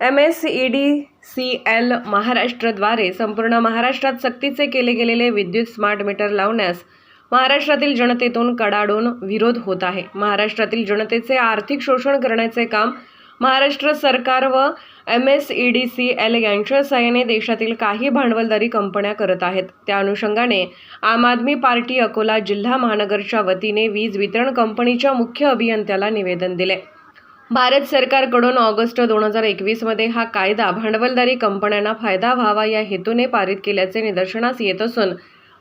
M S E D C L महाराष्ट्रद्वारे संपूर्ण महाराष्ट्रात सक्तीचे केले गेलेले विद्युत स्मार्ट मीटर लावण्यास महाराष्ट्रातील जनतेतून कडाडून विरोध होत आहे. महाराष्ट्रातील जनतेचे आर्थिक शोषण करण्याचे काम महाराष्ट्र सरकार व M S E D C L यांच्या सहाय्याने देशातील काही भांडवलदारी कंपन्या करत आहेत. त्या अनुषंगाने आम आदमी पार्टी अकोला जिल्हा महानगरच्या वतीने वीज वितरण कंपनीच्या मुख्य अभियंत्याला निवेदन दिले. भारत सरकारकडून ऑगस्ट दोन हजार एकवीसमध्ये हा कायदा भांडवलदारी कंपन्यांना फायदा व्हावा या हेतूने पारित केल्याचे निदर्शनास येत असून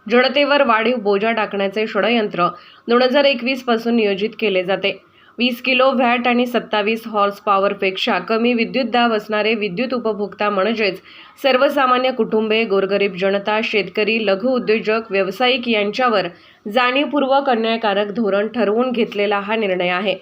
जनतेवर वाढीव बोजा टाकण्याचे षडयंत्र दोन हजार एकवीसपासून नियोजित केले जाते. वीस किलो व्हॅट आणि सत्तावीस हॉर्स पॉवरपेक्षा कमी विद्युत दाब असणारे विद्युत उपभोक्ता म्हणजेच सर्वसामान्य कुटुंबे गोरगरीब जनता शेतकरी लघु उद्योजक व्यावसायिक यांच्यावर जाणीवपूर्वक अन्यायकारक धोरण ठरवून घेतलेला हा निर्णय आहे.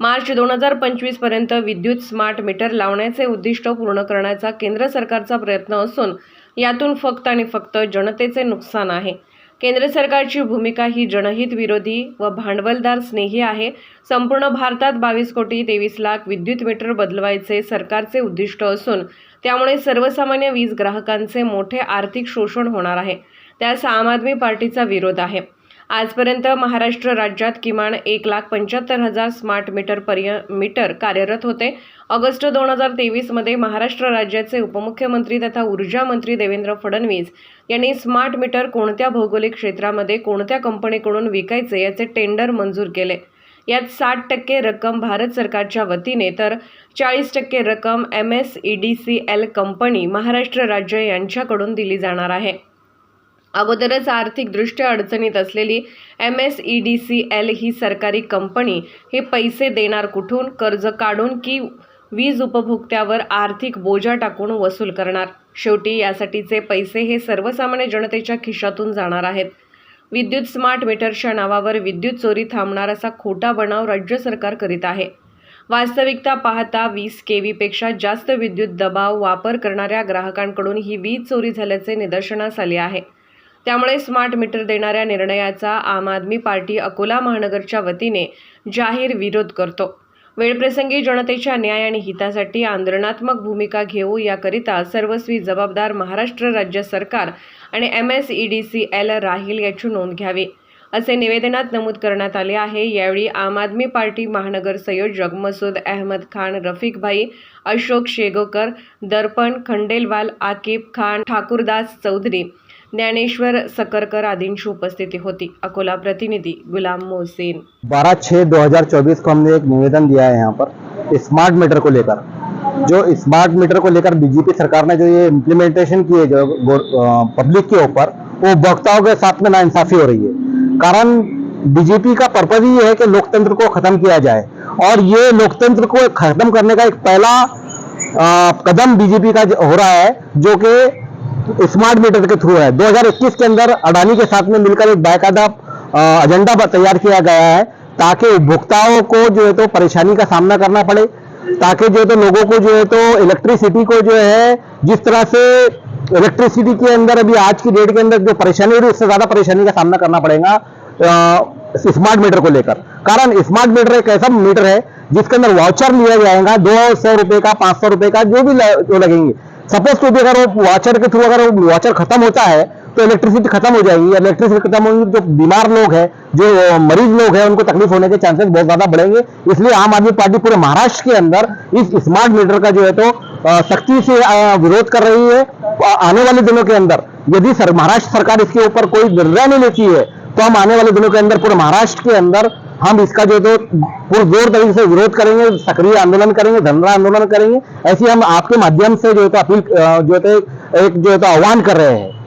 मार्च दोन हजार पंचवीसपर्यंत विद्युत स्मार्ट मीटर लावण्याचे उद्दिष्ट पूर्ण करण्याचा केंद्र सरकारचा प्रयत्न असून यातून फक्त आणि फक्त जनतेचे नुकसान आहे. केंद्र सरकारची भूमिका ही जनहित विरोधी व भांडवलदार स्नेही आहे. संपूर्ण भारतात बावीस कोटी तेवीस लाख विद्युत मीटर बदलवायचे सरकारचे उद्दिष्ट असून त्यामुळे सर्वसामान्य वीज ग्राहकांचे मोठे आर्थिक शोषण होणार आहे. त्यास आम आदमी पार्टीचा विरोध आहे. आजपर्यंत महाराष्ट्र राज्यात किमान एक लाख पंच्याहत्तर हजार स्मार्ट मीटर पर्य मीटर कार्यरत होते. ऑगस्ट दोन हजार तेवीसमध्ये महाराष्ट्र राज्याचे उपमुख्यमंत्री तथा ऊर्जा मंत्री देवेंद्र फडणवीस यांनी स्मार्ट मीटर कोणत्या भौगोलिक क्षेत्रामध्ये कोणत्या कंपनीकडून विकायचे याचे टेंडर मंजूर केले. यात साठ टक्के रक्कम भारत सरकारच्या वतीने तर चाळीस टक्के रक्कम M S E D C L company Maharashtra राज्य यांच्याकडून दिली जाणार आहे. अगोदरच आर्थिकदृष्ट्या अडचणीत असलेली M S E D C L ही सरकारी कंपनी हे पैसे देणार कुठून? कर्ज काढून की वीज उपभोक्त्यावर आर्थिक बोजा टाकून वसूल करणार? शेवटी यासाठीचे पैसे हे सर्वसामान्य जनतेच्या खिशातून जाणार आहेत. विद्युत स्मार्ट मीटरच्या नावावर विद्युत चोरी थांबणार असा खोटा बनाव राज्य सरकार करीत आहे. वास्तविकता पाहता वीस के व्हीपेक्षा जास्त विद्युत दबाव वापर करणाऱ्या ग्राहकांकडून ही वीज चोरी झाल्याचे निदर्शनास आले आहे. त्यामुळे स्मार्ट मीटर देणाऱ्या निर्णयाचा आम आदमी पार्टी अकोला महानगरच्या वतीने जाहीर विरोध करतो. वेळप्रसंगी जनतेच्या न्याय आणि हितासाठी आंदोलनात्मक भूमिका घेऊ याकरिता सर्वस्वी जबाबदार महाराष्ट्र राज्य सरकार आणि M S E D C L राहील याची नोंद घ्यावी. असे निवेदनात नमूद करण्यात आले आहे. यावेळी आम आदमी पार्टी महानगर संयोजक मसूद अहमद खान रफिकभाई अशोक शेगोकर दर्पण खंडेलवाल आकिब खान ठाकूरदास चौधरी ज्ञानेश्वर सकरकर आदींची उपस्थिति होती. अकोला प्रतिनिधि गुलाम मोहसिन. बारह छः दो हज़ार चौबीस को हमने एक निवेदन दिया है यहाँ पर स्मार्ट मीटर को लेकर। जो स्मार्ट मीटर को लेकर बीजेपी सरकार ने जो ये इम्प्लीमेंटेशन की है जो पब्लिक के ऊपर वो वक्ताओं के साथ में नाइंसाफी हो रही है। कारण बीजेपी का पर्पज ही है कि लोकतंत्र को खत्म किया जाए। और ये लोकतंत्र को खत्म करने का एक पहला अ, कदम बीजेपी का हो रहा है जो कि स्मार्ट मीटर के थ्रू है। 2021 के अंदर अडानी के साथ में मिलकर एक बाकायदा एजेंडा तैयार किया गया है ताकि उपभोक्ताओं को जो है तो परेशानी का सामना करना पड़े, ताकि जो है तो लोगों को जो है तो इलेक्ट्रिसिटी को जो है, जिस तरह से इलेक्ट्रिसिटी के अंदर अभी आज की डेट के अंदर जो परेशानी हो रही है, उससे ज़्यादा परेशानी का सामना करना पड़ेगा स्मार्ट मीटर को लेकर। कारण स्मार्ट मीटर एक ऐसा मीटर है जिसके अंदर वाउचर लिया जाएगा, दो सौ रुपए का, पाँच सौ रुपए का, जो भी जो लगेंगे। सपोज़ टू भी अगर वो वाचर के थ्रू अगर वो वाचर खत्म होता है तो इलेक्ट्रिसिटी खत्म हो जाएगी। इलेक्ट्रिसिटी खत्म होगी, जो बीमार लोग हैं, जो मरीज़ लोग हैं, उनको तकलीफ़ होने के चांसेस बहुत ज़्यादा बढ़ेंगे। इसलिए आम आदमी पार्टी पूरे महाराष्ट्र के अंदर इस स्मार्ट मीटर का जो है तो सख्ती से विरोध कर रही है। आने वाले दिनों के अंदर यदि सर, महाराष्ट्र सरकार इसके ऊपर कोई निर्णय नहीं लेती है तो हम आने वाले दिनों के अंदर पूरे महाराष्ट्र के अंदर हम इसका जो है तो पुरजोर तरीके से विरोध करेंगे सक्रिय आंदोलन करेंगे धरना आंदोलन करेंगे ऐसी हम आपके माध्यम से जो है तो अपील जो है तो एक जो है आह्वान कर रहे हैं।